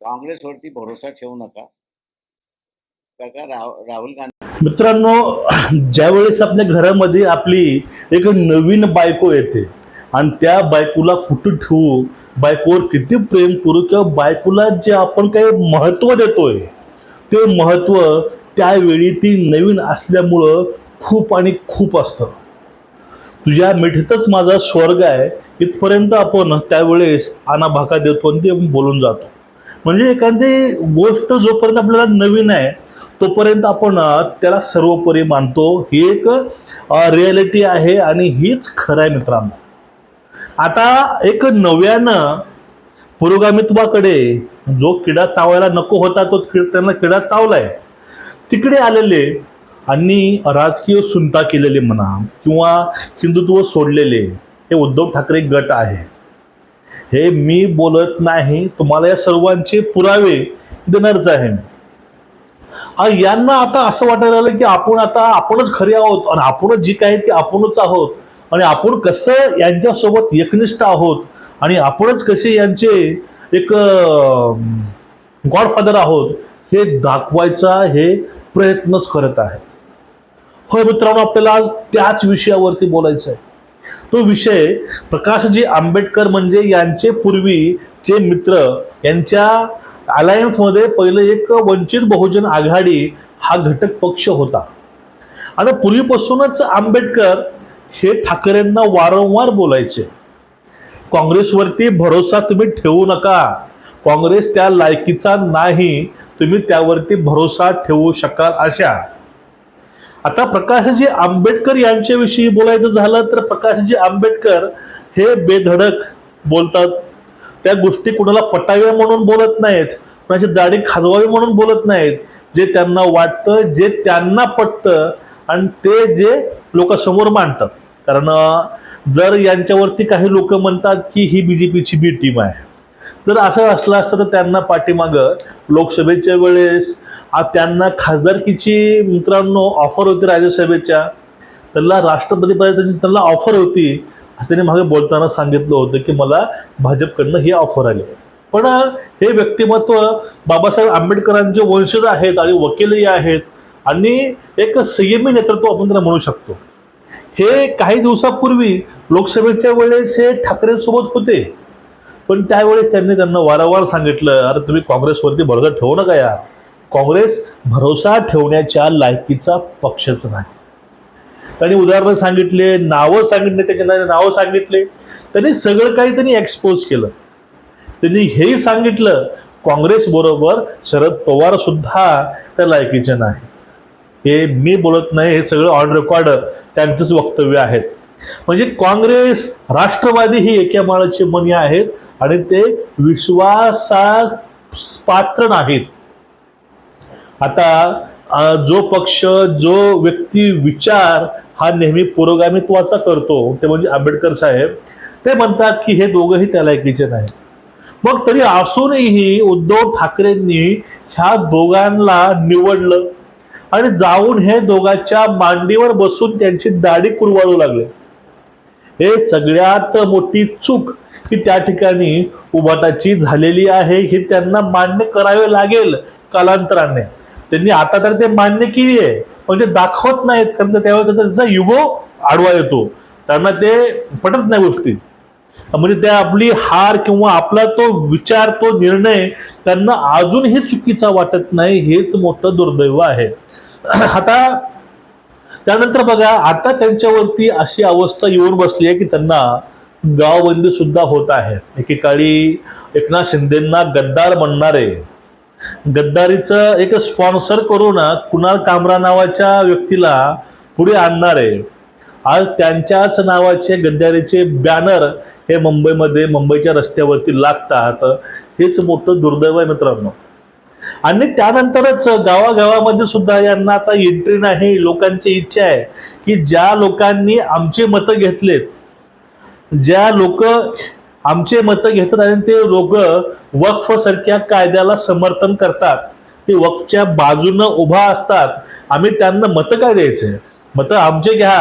काँग्रेसवरती भरोसा ठेवू नका. राहुल गांधी मित्रांनो ज्यावेळेस आपल्या घरामध्ये आपली एक नवीन बायको येते आणि त्या बायकोला कुठं ठेवू? बायकोवर किती प्रेम करू? किंवा बायकोला जे आपण काही महत्त्व देतोय ते महत्त्व त्यावेळी ती नवीन असल्यामुळं खूप आणि खूप असतं. तुझ्या मिठीतच माझा स्वर्ग आहे इथपर्यंत आपण त्यावेळेस आनाभाका देतो आणि ते बोलून जातो. म्हणजे एखादी गोष्ट जोपर्यंत आपल्याला नवीन आहे तोपर्यंत आपण त्याला सर्वोपरी मानतो. ही एक रियालिटी आहे आणि हीच खरं आहे मित्रांनो. आता एक नव्यानं पुरोगामित्वाकडे जो किडा चावायला नको होता तो किड त्यांना किडा चावलाय. तिकडे आलेले आणि राजकीय सुनता केलेले म्हणा किंवा हिंदुत्व सोडलेले हे उद्धव ठाकरे गट आहे. हे मी बोलत नाही तुम्हाला या सर्वांचे पुरावे देणारच आहे यांना आता असं वाटायला लागलं की आपण आता आपणच खरे आहोत आणि आपणच जी काय ती आपणच आहोत आणि आपण कसं यांच्यासोबत एकनिष्ठ आहोत आणि आपणच कसे यांचे एक गॉडफादर आहोत हे दाखवायचा हे प्रयत्नच करत आहेत. होय मित्रांनो आपल्याला आज त्याच विषयावरती बोलायचं आहे तो विषय प्रकाशजी आंबेडकर म्हणजे यांचे पूर्वीचे मित्र यांच्या अलायन्समध्ये पहिले एक वंचित बहुजन आघाडी हा घटक पक्ष होता. आणि पूर्वीपासूनच आंबेडकर हे ठाकरेंना वारंवार बोलायचे. काँग्रेसवरती भरोसा तुम्ही ठेवू नका. काँग्रेस त्या लायकीचा नाही तुम्ही त्यावरती भरोसा ठेवू शकाल अशा. आता प्रकाशजी आंबेडकर यांच्याविषयी बोलायचं झालं तर प्रकाशजी आंबेडकर हे बेधडक बोलतात. त्या गोष्टी कुणाला पटाव्या म्हणून बोलत नाहीत. कुणाची दाढी खाजवावी म्हणून बोलत नाहीत. जे त्यांना वाटतं जे त्यांना पटतं आणि ते जे लोकांसमोर मांडतात. कारण जर यांच्यावरती काही लोक म्हणतात की ही बी जे पीची बी टीम आहे. जर असं असलं असतं तर त्यांना पाठीमागं लोकसभेच्या वेळेस त्यांना खासदारकीची मित्रांनो ऑफर होती राज्यसभेच्या. त्यांना राष्ट्रपती त्यांना ऑफर होती असं त्यांनी मागे बोलताना सांगितलं होतं की मला भाजपकडनं ही ऑफर आली. पण हे व्यक्तिमत्व बाबासाहेब आंबेडकरांचे वंशज आहेत आणि वकीलही आहेत आणि एक संयमी नेतृत्व आपण त्यांना म्हणू शकतो. हे काही दिवसापूर्वी लोकसभेच्या वेळेस हे ठाकरेंसोबत होते. पण त्यावेळेस त्यांनी त्यांना वारंवार सांगितलं अरे तुम्ही काँग्रेसवरती भरोसा ठेवू नका यार. काँग्रेस भरोसा ठेवण्याच्या लायकीचा पक्षच नाही. त्यांनी उदाहरणं सांगितले नावं सांगितले त्याच्या नावं सांगितले. त्यांनी सगळं काही त्यांनी एक्सपोज केलं. त्यांनी हेही सांगितलं काँग्रेस बरोबर शरद पवार सुद्धा त्या लायकीचे नाही. हे मी बोलत नाही हे सगळं ऑन रेकॉर्ड त्यांचंच वक्तव्य आहेत म्हणजे काँग्रेस राष्ट्रवादी ही एका माळाची मनी आहेत आणि ते विश्वासास पात्र नाहीत. आता जो पक्ष जो व्यक्ती विचार हा नेहमी पुरोगामित्वाचा करतो ते म्हणजे आंबेडकर साहेब ते म्हणतात की हे दोघंही त्या लायकीचे नाही मग तरी असूनही उद्धव ठाकरेंनी ह्या दोघांना निवडलं आणि जाऊन हे दोघांच्या मांडीवर बसून त्यांची दाढी कुरवाळू लागले. हे सगळ्यात मोठी चूक ही त्या ठिकाणी उभाटाची झालेली आहे हे त्यांना मान्य करावे लागेल कालांतराने. त्यांनी आता तर ते मान्य केली आहे पण ते दाखवत नाहीत कारण त्यावेळेस त्यांचा जसा युगो आडवा येतो त्यांना ते पटत नाही गोष्टी. म्हणजे त्या आपली हार किंवा आपला तो विचार तो निर्णय त्यांना अजूनही चुकीचा वाटत नाही हेच मोठं दुर्दैव आहे. आता त्यानंतर बघा आता त्यांच्यावरती अशी अवस्था येऊन बसली आहे की त्यांना गावबंदी सुद्धा होत आहे. एकेकाळी एकनाथ शिंदेंना गद्दार म्हणणारे गद्दारीचं एक स्पॉन्सर करून कुणाल कामरा नावाच्या व्यक्तीला पुढे आणणार आहे. आज त्यांच्याच नावाचे गद्दारीचे बॅनर हे मुंबईमध्ये मुंबईच्या रस्त्यावरती लागतात. हेच मोठं दुर्दैव आहे मित्रांनो. आणि त्यानंतरच गावागावामध्ये सुद्धा यांना आता एंट्री नाही. लोकांची इच्छा आहे की ज्या लोकांनी आमचे मतं घेतलेत ज्या लोक आमचे मतं घेतात आणि ते लोक वक्फ सारख्या कायद्याला समर्थन करतात. ते वक्फच्या बाजूनं उभा असतात. आम्ही त्यांना मतं काय द्यायचे? मतं आमचे घ्या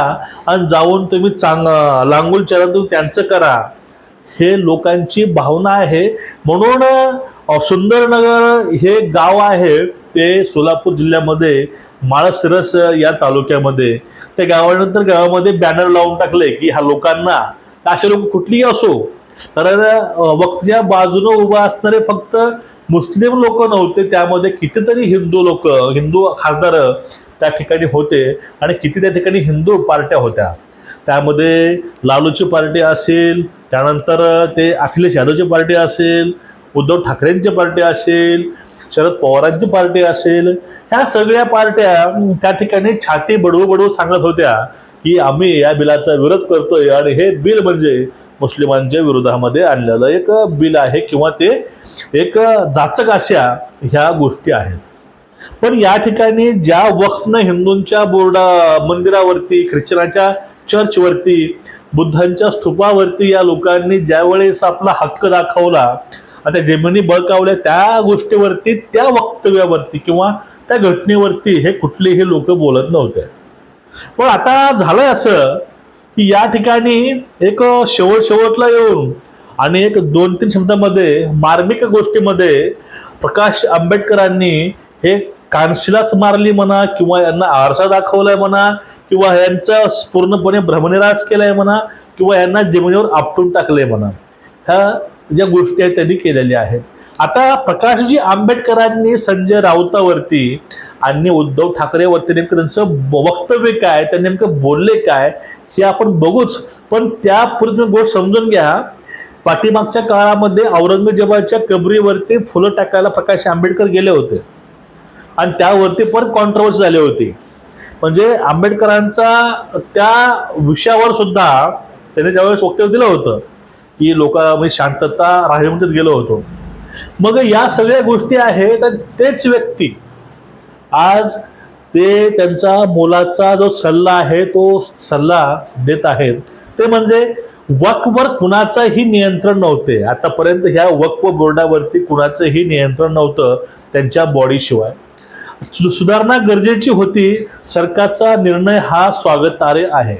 आणि जाऊन तुम्ही चांग लांगुल चरण त्यांचं करा. हे लोकांची भावना आहे. म्हणून सुंदरनगर हे गाव आहे. ते सोलापूर जिल्ह्यामध्ये माळसरस या तालुक्यामध्ये. त्या गावानंतर गावामध्ये बॅनर लावून टाकले की ह्या लोकांना असे लोक कुठलीही असो तर अ, वक्फच्या बाजूने उभा असणारे फक्त मुस्लिम लोक नव्हते. त्यामध्ये कितीतरी हिंदू लोक हिंदू खासदार त्या ठिकाणी होते आणि किती त्या ठिकाणी हिंदू पार्ट्या होत्या. त्यामध्ये लालूची पार्टी असेल त्यानंतर ते अखिलेश यादवची पार्टी असेल उद्धव ठाकरेंची पार्टी असेल शरद पवारांची पार्टी असेल ह्या सगळ्या पार्ट्या त्या ठिकाणी छाती बडवू बडवू सांगत होत्या की आम्ही या बिलाचा विरोध करतोय आणि हे बिल म्हणजे मुस्लिमांच्या विरोधामध्ये आणलेलं एक बिल आहे किंवा ते एक जाचक अशा ह्या गोष्टी आहेत. पण या ठिकाणी ज्या वक्फनं हिंदूंच्या बोर्डा मंदिरावरती ख्रिश्चनाच्या चर्चवरती बुद्धांच्या स्तूपावरती या लोकांनी ज्यावेळेस आपला हक्क दाखवला आता त्या जमिनी बळकावल्या त्या गोष्टीवरती त्या वक्तव्यावरती किंवा त्या घटनेवरती हे कुठलेही लोक बोलत नव्हते. पण आता झालंय असं की या ठिकाणी एक शेवट शेवटला येऊन आणि एक दोन तीन शब्दामध्ये मार्मिक गोष्टीमध्ये प्रकाश आंबेडकरांनी हे कानशिलात मारली म्हणा किंवा यांना आरसा दाखवलाय म्हणा किंवा यांचा पूर्णपणे भ्रमनिराश केलाय म्हणा किंवा यांना जमिनीवर आपटून टाकलंय म्हणा ह्या ज्या गोष्टी आहेत त्यांनी केलेल्या आहेत. आता प्रकाशजी आंबेडकरांनी संजय राऊतावरती आणि उद्धव ठाकरेवरती नेमकं त्यांचं वक्तव्य काय ते नेमकं बोलले काय हे आपण बघूच. पण त्यापूर्वी तुम्ही गोष्ट समजून घ्या. पाठीमागच्या काळामध्ये औरंगजेबाच्या कबरीवरती फुलं टाकायला प्रकाश आंबेडकर गेले होते. आणि त्यावरती पण कॉन्ट्रोवर्सी झाली होती. म्हणजे आंबेडकरांचा त्या विषयावर सुद्धा त्याने त्यावेळेस वक्तव्य दिलं होतं की लोक म्हणजे शांतता राहिमतीत गेलो होतो. मग या सगळ्या गोष्टी आहेत आणि तेच व्यक्ती आज ते त्यांचा मोलाचा जो सल्ला आहे तो सल्ला देत आहेत. ते म्हणजे वकवर कुणाचंही नियंत्रण नव्हते. आतापर्यंत ह्या वक्व बोर्डावरती कुणाचंही नियंत्रण नव्हतं त्यांच्या बॉडीशिवाय सु- सुधारणा गरजेची होती. सरकारचा निर्णय हा स्वागतार्ह आहे.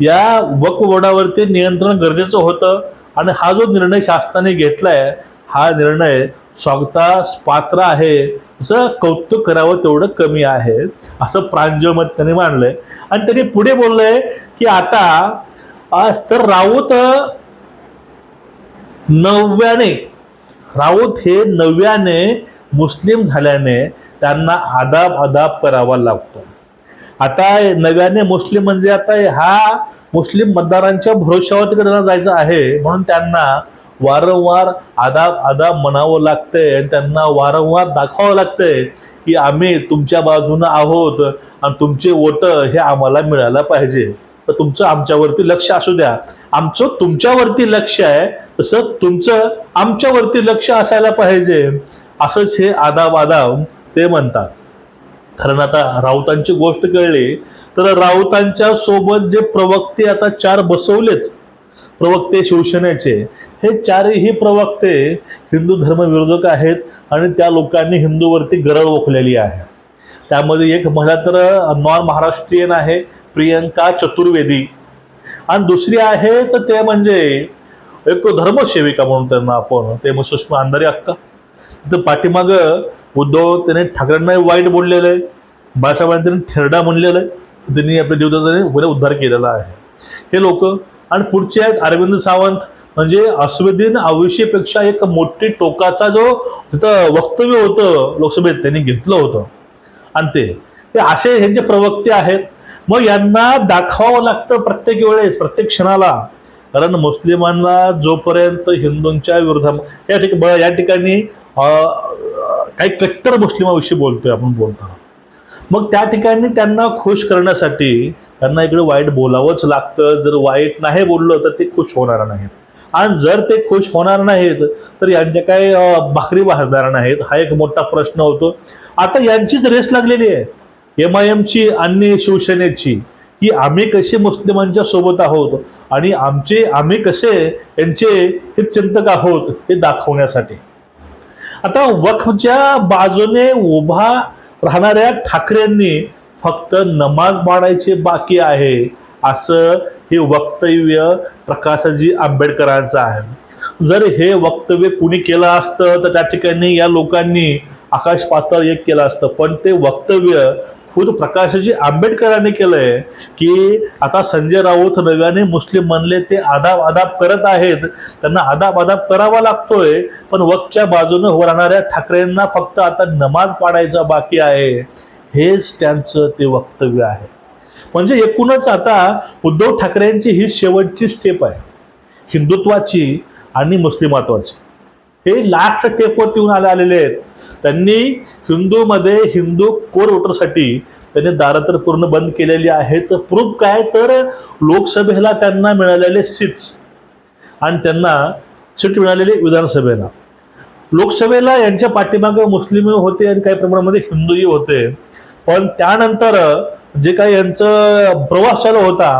या वक्फ बोर्डावरती नियंत्रण गरजेचं होतं आणि हा जो निर्णय शासनाने घेतलाय हा निर्णय स्वागतास पात्र आहे. असं कौतुक करावं तेवढं कमी आहे. असं प्रांजळ मत त्यांनी मांडलंय. आणि त्यांनी पुढे बोललंय की आता आज तर राऊत नव्याने राऊत हे नव्याने मुस्लिम झाल्याने त्यांना आदाब अदाब करावा लागतो. आता नव्याने मुस्लिम म्हणजे आता हा मुस्लिम मतदारांच्या भरोशावर तिकडे त्यांना जायचं आहे. म्हणून त्यांना वारंवार आदाब आदाब म्हणावं लागतंय आणि त्यांना वारंवार दाखवावं लागतंय की आम्ही तुमच्या बाजूनं आहोत आणि तुमचे वोट हे आम्हाला मिळायला पाहिजे. तर तुमचं आमच्यावरती लक्ष असू द्या. आमचं तुमच्यावरती लक्ष आहे तसं तुमचं आमच्यावरती लक्ष असायला पाहिजे. असंच हे आदाब आदाब ते म्हणतात. कारण आता राऊतांची गोष्ट कळली तर राऊतांच्या सोबत जे प्रवक्ते आता चार बसवलेत प्रवक्ते शिवसेनेचे हे चारही प्रवक्ते हिंदू धर्मविरोधक आहेत आणि त्या लोकांनी हिंदूवरती गरळ ओखलेली आहे. त्यामध्ये एक महिला तर नॉन महाराष्ट्रीयन आहे प्रियंका चतुर्वेदी. आणि दुसरी आहे तर ते म्हणजे एक धर्मसेविका म्हणून त्यांना आपण ते मग सुषमा अंधारे अक्का. तर पाठीमाग उद्धव त्याने ठाकरेंना वाईट बोललेलं आहे बाळासाहेबांनी त्यांनी थेरडा म्हणलेलं आहे त्यांनी आपल्या जीविताचा उद्धार केलेला आहे. हे लोक आणि पुढचे आहेत अरविंद सावंत. म्हणजे अश्विदीन अविषेपेक्षा एक मोठी टोकाचा जो तिथं वक्तव्य होतं लोकसभेत त्यांनी घेतलं होतं. आणि ते ते असे ह्यांचे प्रवक्ते आहेत. मग यांना दाखवावं लागतं प्रत्येक वेळेस प्रत्येक क्षणाला. कारण मुस्लिमांना जोपर्यंत हिंदूंच्या विरोधात या ठिकाणी या ठिकाणी काही कट्टर मुस्लिमाविषयी बोलतोय आपण बोलताना. मग त्या ठिकाणी त्यांना खुश करण्यासाठी त्यांना इकडे वाईट बोलावंच लागतं. जर वाईट नाही बोललं तर ते खुश होणार नाहीत. आणि जर ते खुश होणार नाहीत तर यांच्या काय भाकरी भाजणार नाहीत? हा एक मोठा प्रश्न होतो. आता यांचीच रेस लागलेली आहे. एम आय एमची आणि शिवसेनेची. की आम्ही कसे मुस्लिमांच्या सोबत आहोत आणि आमचे आम्ही कसे यांचे हे चिंतक आहोत हे दाखवण्यासाठी. आता वक्फच्या बाजूने उभा राहणाऱ्या ठाकरेंनी फक्त नमाज पाडायचे बाकी आहे असं हे वक्तव्य प्रकाशजी आंबेडकरांचं आहे. जर हे वक्तव्य कुणी केलं असतं तर त्या ठिकाणी या लोकांनी आकाश पातळ एक केलं असतं. पण ते वक्तव्य खुद प्रकाशजी आंबेडकरांनी केलंय की आता संजय राऊत नव्याने मुस्लिम म्हणले ते आदाब आदाब करत आहेत. त्यांना आदाब आदाब करावा लागतोय पण वक्तच्या बाजूने हो राहणाऱ्या ठाकरेंना फक्त आता नमाज पाडायचा बाकी आहे. हेच त्यांचं ते वक्तव्य आहे. म्हणजे एकूणच आता उद्धव ठाकरेंची ही शेवटची स्टेप आहे. हिंदुत्वाची आणि मुस्लिमत्वाची. हे लास्ट स्टेपवरती येऊन आले आलेले आहेत? त्यांनी हिंदूमध्ये हिंदू कोर वोटरसाठी त्यांनी दारं तर पूर्ण बंद केलेली आहेत. प्रूफ काय? तर लोकसभेला त्यांना मिळालेले सीट्स आणि त्यांना सीट मिळालेली विधानसभेला. लोकसभेला यांच्या पाठीमागे मुस्लिम होते आणि काही प्रमाणामध्ये हिंदूही होते. पण त्यानंतर जे काही यांचं प्रवास चालू होता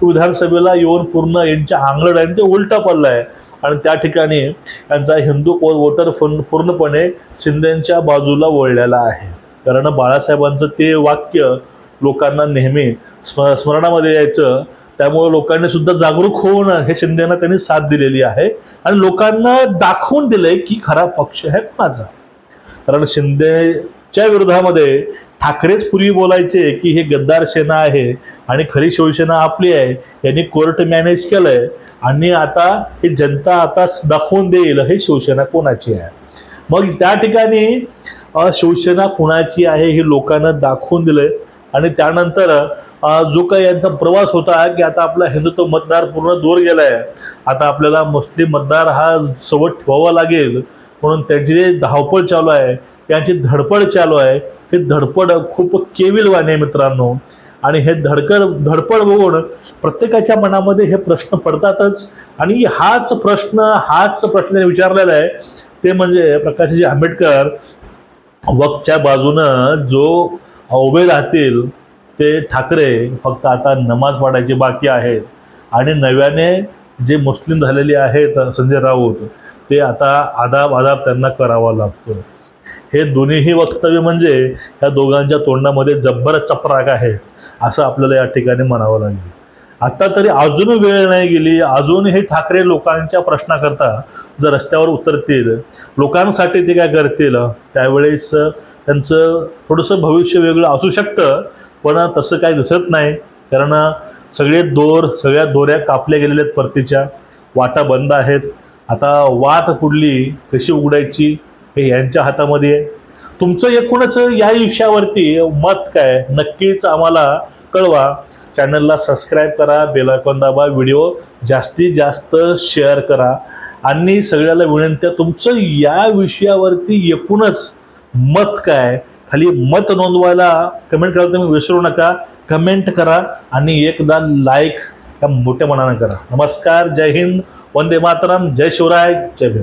तो विधानसभेला येऊन पूर्ण यांच्या आंगलड आणि ते उलटा आहे आणि त्या ठिकाणी यांचा हिंदू वोटर फुन- पूर्णपणे शिंदेच्या बाजूला वळलेला आहे. कारण बाळासाहेबांचं ते वाक्य लोकांना नेहमी स्म स्मरणामध्ये यायचं त्यामुळे लोकांनी सुद्धा जागरूक होऊन हे शिंदेना त्यांनी साथ दिलेली आहे. आणि लोकांना दाखवून दिलंय की खरा पक्ष आहे माझा. कारण शिंदेच्या विरोधामध्ये ठाकरेच पूर्वी बोलायचे की हे गद्दार सेना आहे आणि खरी शिवसेना आपली आहे यांनी कोर्ट मॅनेज केलंय आणि आता हे जनता आता दाखवून देईल हे शिवसेना कोणाची आहे. मग त्या ठिकाणी शिवसेना कुणाची आहे हे लोकांना दाखवून दिलंय. आणि त्यानंतर जो काही यांचा प्रवास होता की आता आपला हिंदुत्व मतदार पूर्ण दूर आहे आता आपल्याला मुस्लिम मतदार हा सोबत ठेवावा लागेल म्हणून त्यांची जे धावपळ चालू आहे त्यांची धडपड चालू आहे हे धडपड खूप केविलवाणी आहे मित्रांनो. आणि हे धडकड धडपड बघून प्रत्येकाच्या मनामध्ये हे प्रश्न पडतातच. आणि हाच प्रश्न हाच प्रश्न विचारलेला आहे ते म्हणजे प्रकाशजी आंबेडकर वक्तच्या बाजूनं जो उभे राहतील. ते ठाकरे फक्त आता नमाज पाडायचे बाकी आहेत. आणि नव्याने जे मुस्लिम झालेले आहेत संजय राऊत ते आता आदाब आदाब त्यांना करावा लागतो हे दोन्हीही वक्तव्य म्हणजे या दोघांच्या तोंडामध्ये जब्बर चपराक आहे असं आपल्याला या ठिकाणी म्हणावं लागेल. आता तरी अजून वेळ नाही गेली. अजूनही ठाकरे लोकांच्या प्रश्नाकरता जर रस्त्यावर उतरतील लोकांसाठी ते काय करतील? त्यावेळेस त्यांचं थोडंसं भविष्य वेगळं असू शकतं पण तसं काही दिसत नाही. कारण सगळे दोर सगळ्या दोऱ्या कापल्या गेलेल्या आहेत परतीच्या. वाटा बंद आहेत. आता वाट कुठली कशी उघडायची हे यांच्या हातामध्ये आहे. तुमचं एकूणच या विषयावरती मत काय? नक्कीच आम्हाला कळवा. चॅनलला सबस्क्राईब करा बेलायकॉन दाबा व्हिडिओ जास्तीत जास्त शेअर करा. आणि सगळ्याला विनंती तुमचं या विषयावरती एकूणच मत काय? खाली मत नोंदवायला कमेंट करायला तुम्ही विसरू नका. कमेंट करा आणि एकदा लाईक त्या मोठ्या मनानं करा. नमस्कार जय हिंद वंदे मातरम जय शिवराय जय भीम.